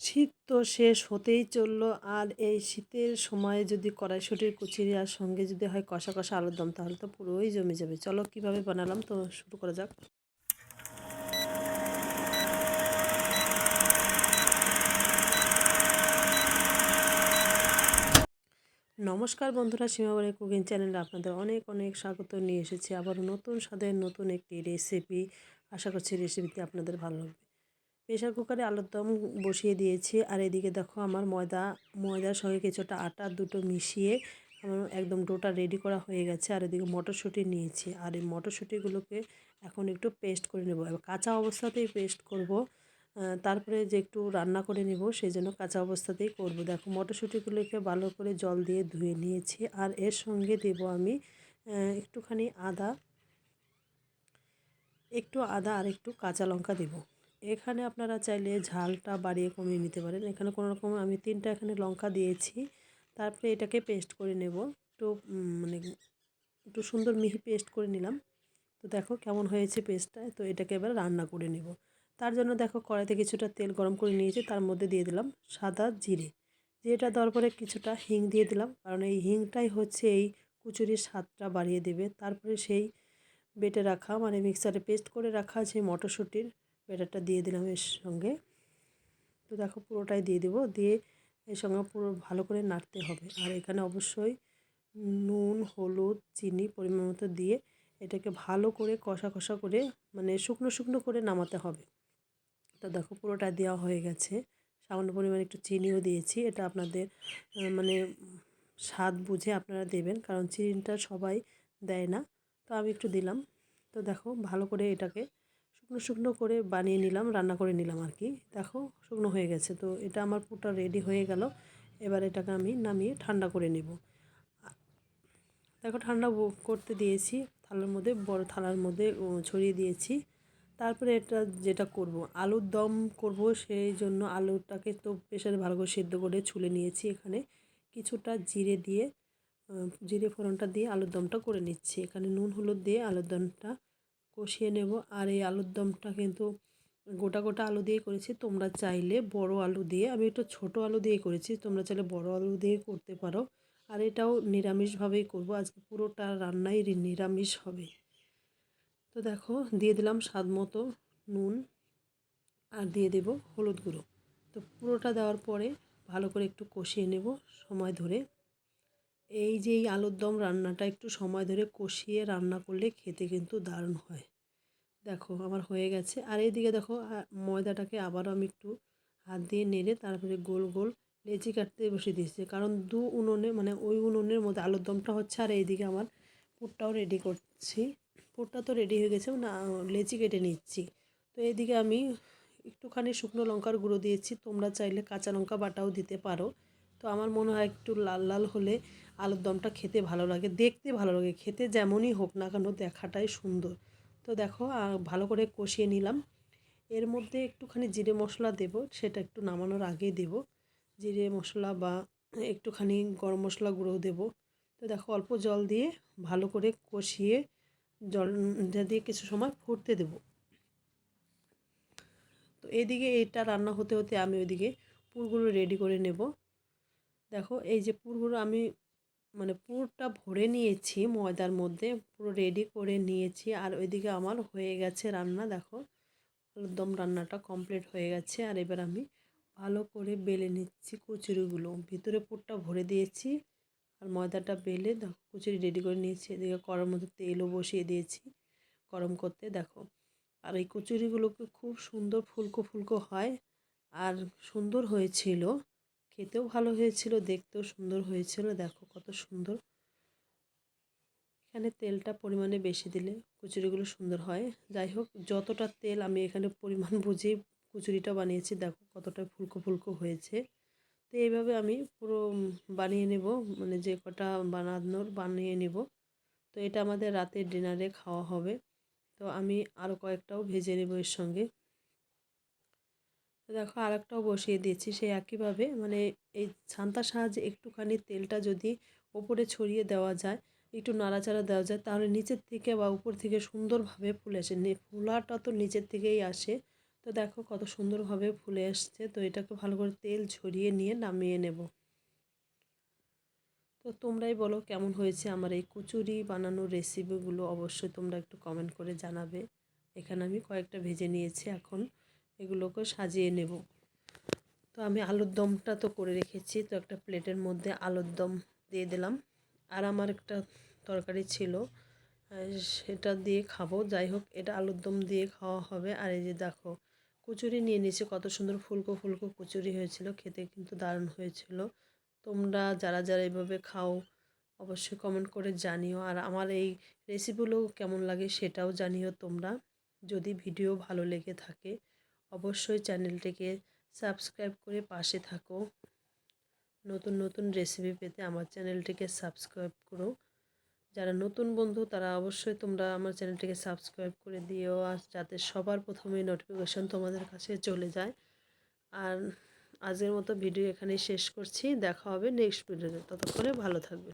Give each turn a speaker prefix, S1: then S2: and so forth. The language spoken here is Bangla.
S1: শীত তো শেষ হতেই চলল। আর এই শীতের সময় যদি কড়াইশুটির কুচিরি আর সঙ্গে যদি হয় কষা কষা আলুর দম, তাহলে তো পুরোই জমে যাবে। চলো কীভাবে বানালাম তো শুরু করা যাক। নমস্কার বন্ধুরা সীমাবাড়ি কুকিং চ্যানেলে আপনাদের অনেক অনেক স্বাগত। নিয়ে এসেছি আবার নতুন স্বাদের নতুন একটি রেসিপি আশা করছি রেসিপিটি আপনাদের ভালো লাগবে। প্রেশার কুকারে আলুর দম বসিয়ে দিয়েছি। আর এদিকে দেখো আমার ময়দা, ময়দার সঙ্গে কিছুটা আটা দুটো মিশিয়ে আমার একদম ডোটা রেডি করা হয়ে গেছে। আর এদিকে মটরশুঁটি নিয়েছি। আর এই মটরশুঁটিগুলোকে এখন একটু পেস্ট করে নেব। এবার কাঁচা অবস্থাতেই পেস্ট করব। তারপরে যে একটু রান্না করে নেব সেই জন্য কাঁচা অবস্থাতেই করব। দেখো মটরশুঁটিগুলোকে ভালো করে জল দিয়ে ধুয়ে নিয়েছি। আর এর সঙ্গে দেব আমি একটুখানি আদা, একটু আদা আর একটু কাঁচা লঙ্কা দেবো। এখানে আপনারা চাইলে ঝালটা বাড়িয়ে কমিয়ে নিতে পারেন। এখানে কোনো রকম আমি তিনটা এখানে লঙ্কা দিয়েছি। তারপরে এটাকে পেস্ট করে নেব। একটু মানে একটু সুন্দর মিহি পেস্ট করে নিলাম। তো দেখো কেমন হয়েছে পেস্টটা। তো এটাকে এবার রান্না করে নেব। তার জন্য দেখো কড়াইতে কিছুটা তেল গরম করে নিয়েছি। তার মধ্যে দিয়ে দিলাম সাদা জিরে। জিরেটা দেওয়ার পরে কিছুটা হিং দিয়ে দিলাম। কারণ এই হিংটাই হচ্ছে এই কুচুরির স্বাদটা বাড়িয়ে দেবে। তারপরে সেই বেটে রাখা মানে মিক্সারে পেস্ট করে রাখা সেই মটরশুঁটির ব্যাটারটা দিয়ে দিলাম এর সঙ্গে। তো দেখো পুরোটাই দিয়ে দেবো। দিয়ে এর সঙ্গে পুরো ভালো করে নাড়তে হবে। আর এখানে অবশ্যই নুন, হলুদ, চিনি পরিমাণ মতো দিয়ে এটাকে ভালো করে কষা কষা করে মানে শুকনো শুকনো করে নামাতে হবে। তো দেখো পুরোটা দেওয়া হয়ে গেছে। সামান্য পরিমাণে একটু চিনিও দিয়েছি। এটা আপনাদের মানে স্বাদ বুঝে আপনারা দেবেন, কারণ চিনিটা সবাই দেয় না। তো আমি একটু দিলাম। তো দেখো ভালো করে এটাকে শুকনো শুকনো করে বানিয়ে নিলাম, রান্না করে নিলাম আর কি। দেখো, শুকনো হয়ে গেছে। তো এটা আমার পুরোটা রেডি হয়ে গেল। এবার এটাকে আমি নামিয়ে ঠান্ডা করে নেব। দেখো, ঠান্ডা করতে দিয়েছি। থালার মধ্যে, বড় থালার মধ্যে ছড়িয়ে দিয়েছি। তারপরে এটা যেটা করব, আলুর দম করব, সেই জন্য আলুটাকে তো প্রেশারে ভালো করে সেদ্ধ করে ছুলে নিয়েছি এখানে। কিছুটা জিরে দিয়ে জিরে ফোড়নটা দিয়ে আলুর দমটা করে নিচ্ছি। এখানে নুন, হলুদ দিয়ে আলুর দমটা কষিয়ে নেব। আর এই আলুর দমটা কিন্তু গোটা গোটা আলু দিয়ে করেছি। তোমরা চাইলে বড় আলু দিয়ে, আমি একটু ছোট আলু দিয়ে করেছি, তোমরা চাইলে বড় আলু দিয়ে করতে পারো। আর এটাও নিরামিষভাবেই করব। আজকে পুরোটা রান্নাই নিরামিষ হবে। তো দেখো, দিয়ে দিলাম স্বাদ মতো নুন আর দিয়ে দেব হলুদ গুঁড়ো। তো পুরোটা দেওয়ার পরে ভালো করে একটু কষিয়ে নেব সময় ধরে। এই যে এই আলুর দম রান্নাটা একটু সময় ধরে কষিয়ে রান্না করলে খেতে কিন্তু দারুণ হয়। দেখো, আমার হয়ে গেছে। আর এইদিকে দেখো ময়দাটাকে আবারও আমি একটু হাত দিয়ে নেড়ে তারপরে গোল গোল লেচি কাটতে বসে দিয়েছি। কারণ দু উনুনে মানে ওই উনুনের মধ্যে আলুর দমটা হচ্ছে, আর এইদিকে আমার পুরটাও রেডি করছি। পুরটা তো রেডি হয়ে গেছে না লেচি কেটে নিচ্ছি। তো এইদিকে আমি একটুখানি শুকনো লঙ্কার গুঁড়ো দিয়েছি। তোমরা চাইলে কাঁচা লঙ্কা বাটাও দিতে পারো। তো আমার মনে হয় একটু লাল লাল হলে আলুর দমটা খেতে ভালো লাগে, দেখতে ভালো লাগে, খেতে যেমনই হোক না কেন দেখাটাই সুন্দর। তো দেখো ভালো করে কষিয়ে নিলাম। এর মধ্যে একটুখানি জিরে মশলা দেব, সেটা একটু নামানোর আগে দেব। জিরে মশলা বা একটুখানি গরম মশলা গুঁড়ো দেব। তো দেখো, অল্প জল দিয়ে ভালো করে কষিয়ে জল দিয়ে কিছু সময় ফুটতে দেব। তো এদিকে এটা রান্না হতে হতে আমি ওইদিকে পুরগুলো রেডি করে নেব। দেখো, এই যে পুরগুলো আমি মানে পুরটা ভরে নিয়েছি ময়দার মধ্যে, পুরো রেডি করে নিয়েছি। আর ওইদিকে আমার হয়ে গেছে রান্না, দেখো, একদম রান্নাটা কমপ্লিট হয়ে গেছে। আর এবার আমি ভালো করে বেলে নিচ্ছি কচুরিগুলো। ভিতরে পুরটা ভরে দিয়েছি আর ময়দাটা বেলে, দেখো, কচুরি রেডি করে নিয়েছি। এদিকে কড়ার মধ্যে তেলও বসিয়ে দিয়েছি গরম করতে, দেখো। আর এই কচুরিগুলোকে খুব সুন্দর ফুলকো ফুলকো হয়। আর সুন্দর হয়েছিল। খেতেও ভালো হয়েছিল, দেখতেও সুন্দর হয়েছিল। দেখো কত সুন্দর। এখানে তেলটা পরিমাণে বেশি দিলে কচুরিগুলো সুন্দর হয়। যাই হোক, যতটা তেল আমি এখানে পরিমাণ বুঝেই কচুরিটা বানিয়েছি, দেখো কতটা ফুলকো ফুলকো হয়েছে। তো এইভাবে আমি পুরো বানিয়ে নেব মানে যে কটা বানানোর বানিয়ে নেব। তো এটা আমাদের রাতের ডিনারে খাওয়া হবে। তো আমি আরও কয়েকটাও ভেজে নেব এর সঙ্গে। দেখো আরেকটাও বসিয়ে দিয়েছি সেই একইভাবে মানে এই ছান্তার সাহায্যে একটুখানি তেলটা যদি ওপরে ছড়িয়ে দেওয়া যায়, একটু নাড়াচাড়া দেওয়া যায়, তাহলে নিচের থেকে বা উপর থেকে সুন্দরভাবে ফুলে আসে। ফোলাটা তো নিচের থেকেই আসে। তো দেখো কত সুন্দরভাবে ফুলে আসছে। তো এটাকে ভালো করে তেল ছড়িয়ে নিয়ে নামিয়ে নেব। তো তোমরাই বলো কেমন হয়েছে আমার এই কচুরি বানানোর রেসিপিগুলো অবশ্যই তোমরা একটু কমেন্ট করে জানাবে। এখানে আমি কয়েকটা ভেজে নিয়েছি এখন। এগুলোকে সাজিয়ে নেব। তো আমি আলুর দমটা তো করে রেখেছি, তো একটা প্লেটের মধ্যে আলুর দম দিয়ে দিলাম। আর আমার একটা তরকারি ছিল সেটা দিয়ে খাব। যাই হোক, এটা আলুর দম দিয়ে খাওয়া হবে। আর এই যে দেখো, কচুরি নিয়ে নিয়েছি, কত সুন্দর ফুলকো ফুলকো কচুরি হয়েছিল, খেতে কিন্তু দারুণ হয়েছিল। তোমরা যারা যারা এভাবে খাও, অবশ্যই কমেন্ট করে জানিও। আর আমার এই রেসিপিগুলো কেমন লাগে সেটাও জানিও তোমরা, যদি ভিডিও ভালো লেগে থাকে। অবশ্যই চ্যানেলটিকে সাবস্ক্রাইব করে পাশে থাকো। নতুন নতুন রেসিপি পেতে আমার চ্যানেলটিকে সাবস্ক্রাইব করো। যারা নতুন বন্ধু, তারা অবশ্যই তোমরা আমার চ্যানেলটিকে সাবস্ক্রাইব করে দিও, আর যাতে সবার প্রথমে নোটিফিকেশান তোমাদের কাছে চলে যায়। আর আজকের মতো ভিডিও এখানেই শেষ করছি। দেখা হবে নেক্সট ভিডিওতে ততক্ষণে ভালো থাকবে।